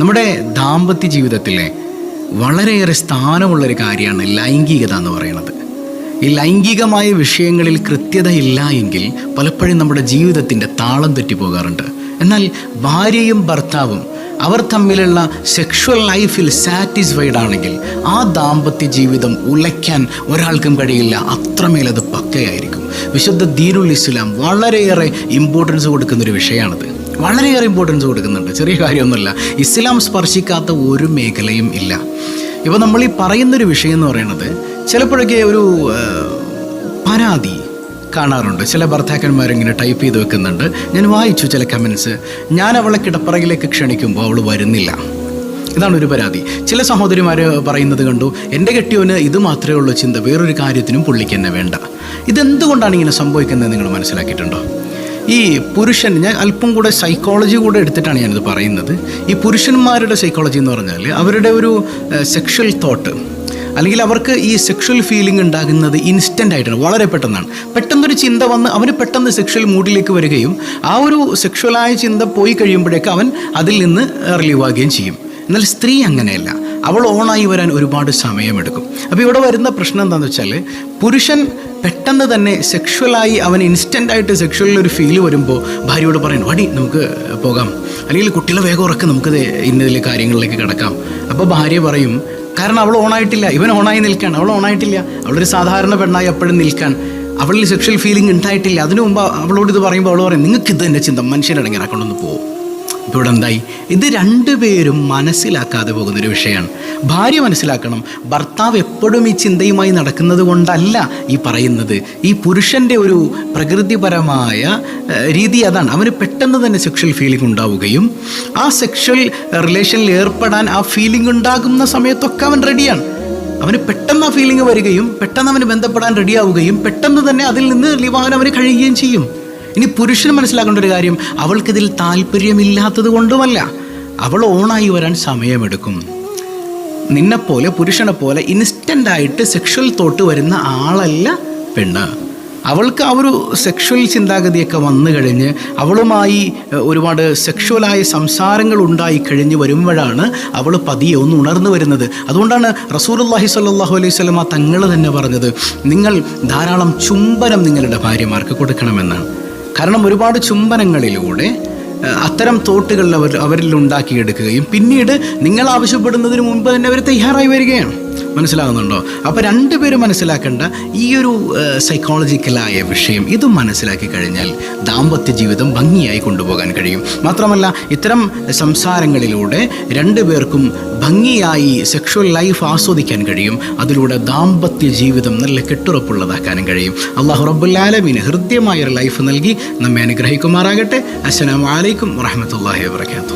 നമ്മുടെ ദാമ്പത്യ ജീവിതത്തിലെ വളരെയേറെ സ്ഥാനമുള്ളൊരു കാര്യമാണ് ലൈംഗികത എന്ന് പറയുന്നത്. ഈ ലൈംഗികമായ വിഷയങ്ങളിൽ കൃത്യത ഇല്ല എങ്കിൽ പലപ്പോഴും നമ്മുടെ ജീവിതത്തിന്റെ താളം തെറ്റിപ്പോകാറുണ്ട്. എന്നാൽ ഭാര്യയും ഭർത്താവും അവർ തമ്മിലുള്ള സെക്ഷുവൽ ലൈഫിൽ സാറ്റിസ്ഫൈഡ് ആണെങ്കിൽ ആ ദാമ്പത്യ ജീവിതം ഉലയ്ക്കാൻ ഒരാൾക്കും കഴിയില്ല. അത്രമേലത് പക്കയായിരിക്കും. വിശുദ്ധ ദീനുൽ ഇസ്ലാം വളരെയേറെ ഇമ്പോർട്ടൻസ് കൊടുക്കുന്നൊരു വിഷയമാണത്. വളരെയേറെ ഇമ്പോർട്ടൻസ് കൊടുക്കുന്നുണ്ട്. ചെറിയ കാര്യമൊന്നുമില്ല. ഇസ്ലാം സ്പർശിക്കാത്ത ഒരു മേഖലയും ഇല്ല. ഇപ്പോൾ നമ്മൾ ഈ പറയുന്നൊരു വിഷയം എന്ന് പറയുന്നത് ചിലപ്പോഴൊക്കെ ഒരു പരാതി കാണാറുണ്ട്. ചില ഭർത്താക്കന്മാരിങ്ങനെ ടൈപ്പ് ചെയ്ത് വെക്കുന്നുണ്ട്. ഞാൻ വായിച്ചു ചില കമൻസ് ഞാൻ അവളെ കിടപ്പറകിലേക്ക് ക്ഷണിക്കുമ്പോൾ അവൾ വരുന്നില്ല. ഇതാണ് ഒരു പരാതി. ചില സഹോദരിമാർ പറയുന്നത് കണ്ടു എന്റെ കെട്ടിയോന് ഇത് മാത്രമേ ഉള്ളൂ ചിന്ത വേറൊരു കാര്യത്തിനും പുള്ളിക്ക് തന്നെ വേണ്ട. ഇതെന്തുകൊണ്ടാണ് ഇങ്ങനെ സംഭവിക്കുന്നത് നിങ്ങൾ മനസ്സിലാക്കിയിട്ടുണ്ടോ? ഈ പുരുഷൻ ഞാൻ അല്പം കൂടെ സൈക്കോളജി കൂടെ എടുത്തിട്ടാണ് ഞാനിത് പറയുന്നത്. ഈ പുരുഷന്മാരുടെ സൈക്കോളജി എന്ന് പറഞ്ഞാൽ അവരുടെ ഒരു സെക്ഷൽ തോട്ട് അല്ലെങ്കിൽ അവർക്ക് ഈ സെക്ഷൽ ഫീലിംഗ് ഉണ്ടാകുന്നത് ഇൻസ്റ്റന്റ് ആയിട്ടാണ് വളരെ പെട്ടെന്നാണ്. പെട്ടെന്നൊരു ചിന്ത വന്ന് അവന് പെട്ടെന്ന് സെക്ഷൽ മൂഡിലേക്ക് വരികയും ആ ഒരു സെക്ഷലായ ചിന്ത പോയി കഴിയുമ്പോഴേക്ക് അവൻ അതിൽ നിന്ന് റിലീവ് ആകുകയും ചെയ്യും. എന്നാൽ സ്ത്രീ അങ്ങനെയല്ല. അവൾ ഓണായി വരാൻ ഒരുപാട് സമയമെടുക്കും. അപ്പോൾ ഇവിടെ വരുന്ന പ്രശ്നം എന്താണെന്ന് വെച്ചാൽ പുരുഷൻ പെട്ടെന്ന് തന്നെ സെക്ഷുവലായി അവൻ ഇൻസ്റ്റന്റ് ആയിട്ട് സെക്ഷുവലിൽ ഒരു ഫീൽ വരുമ്പോൾ ഭാര്യയോട് പറയണം വടി നമുക്ക് പോകാം. അല്ലെങ്കിൽ കുട്ടികളെ വേഗം ഉറക്കം നമുക്കത് ഇന്നതിലെ കാര്യങ്ങളിലേക്ക് കിടക്കാം. അപ്പോൾ ഭാര്യ പറയും കാരണം അവൾ ഓണായിട്ടില്ല. ഇവൻ ഓണായി നിൽക്കാൻ അവൾ ഓണായിട്ടില്ല. അവളൊരു സാധാരണ പെണ്ണായി എപ്പോഴും നിൽക്കാൻ. അവളിൽ സെക്ഷൽ ഫീലിംഗ് ഉണ്ടായിട്ടില്ല. അതിനു മുമ്പ് അവളോട് ഇത് പറയുമ്പോൾ അവൾ പറയും നിങ്ങൾക്ക് ഇത് തന്നെ ചിന്ത മനുഷ്യരടങ്ങി കൊണ്ടൊന്ന് പോകും എന്തായി ഇത് രണ്ടുപേരും മനസ്സിലാക്കാതെ പോകുന്നൊരു വിഷയമാണ്. ഭാര്യ മനസ്സിലാക്കണം ഭർത്താവ് എപ്പോഴും ഈ ചിന്തയുമായി നടക്കുന്നത് കൊണ്ടല്ല ഈ പറയുന്നത്. ഈ പുരുഷന്റെ ഒരു പ്രകൃതിപരമായ രീതി അതാണ്. അവന് പെട്ടെന്ന് തന്നെ സെക്ഷൽ ഫീലിംഗ് ഉണ്ടാവുകയും ആ സെക്ഷൽ റിലേഷനിൽ ഏർപ്പെടാൻ ആ ഫീലിംഗ് ഉണ്ടാകുന്ന സമയത്തൊക്കെ അവൻ റെഡിയാണ് അവന് പെട്ടെന്ന് ആ ഫീലിംഗ് വരികയും പെട്ടെന്ന് അവന് ബന്ധപ്പെടാൻ റെഡിയാവുകയും പെട്ടെന്ന് തന്നെ അതിൽ നിന്ന് ലിവാൻ അവന് കഴിയുകയും ചെയ്യും. ഇനി പുരുഷൻ മനസ്സിലാക്കേണ്ട ഒരു കാര്യം അവൾക്കിതിൽ താല്പര്യമില്ലാത്തത് കൊണ്ടുമല്ല. അവൾ ഓണായി വരാൻ സമയമെടുക്കും. നിന്നെപ്പോലെ പുരുഷനെ പോലെ ഇൻസ്റ്റന്റ് ആയിട്ട് സെക്ഷൽ തോട്ട് വരുന്ന ആളല്ല പെണ്ണ്. അവൾക്ക് ആ ഒരു സെക്ഷൽ ചിന്താഗതിയൊക്കെ വന്നു കഴിഞ്ഞ് അവളുമായി ഒരുപാട് സെക്ഷുവലായ സംസാരങ്ങൾ ഉണ്ടായി കഴിഞ്ഞ് വരുമ്പോഴാണ് അവൾ പതിയെ ഒന്ന് ഉണർന്നു വരുന്നത്. അതുകൊണ്ടാണ് റസൂലുള്ളാഹി സ്വല്ലല്ലാഹു അലൈഹി സ്വലമ തങ്ങൾ തന്നെ പറഞ്ഞത് നിങ്ങൾ ധാരാളം ചുംബനം നിങ്ങളുടെ ഭാര്യമാർക്ക് കൊടുക്കണമെന്നാണ്. കാരണം ഒരുപാട് ചുംബനങ്ങളിലൂടെ അത്തരം തോട്ടുകൾ അവർ അവരിൽ ഉണ്ടാക്കിയെടുക്കുകയും പിന്നീട് നിങ്ങൾ ആവശ്യപ്പെടുന്നതിന് മുൻപ് തന്നെ അവർ തയ്യാറായി വരികയാണ്. മനസ്സിലാകുന്നുണ്ടോ? അപ്പോൾ രണ്ടുപേരും മനസ്സിലാക്കേണ്ട ഈ ഒരു സൈക്കോളജിക്കലായ വിഷയം ഇത് മനസ്സിലാക്കി കഴിഞ്ഞാൽ ദാമ്പത്യ ജീവിതം ഭംഗിയായി കൊണ്ടുപോകാൻ കഴിയും. മാത്രമല്ല ഇത്തരം സംസാരങ്ങളിലൂടെ രണ്ടുപേർക്കും ഭംഗിയായി സെക്ഷുവൽ ലൈഫ് ആസ്വദിക്കാൻ കഴിയും. അതിലൂടെ ദാമ്പത്യ ജീവിതം നല്ല കെട്ടുറപ്പുള്ളതാക്കാനും കഴിയും. അള്ളാഹു റബ്ബുല്ലാലമീന് ഹൃദ്യമായൊരു ലൈഫ് നൽകി. നമ്മെ അനുഗ്രഹിക്കുമാറാകട്ടെ. അസ്സലാമു അലൈക്കും വറഹമത്തല്ലാഹി വാബർക്കാത്തു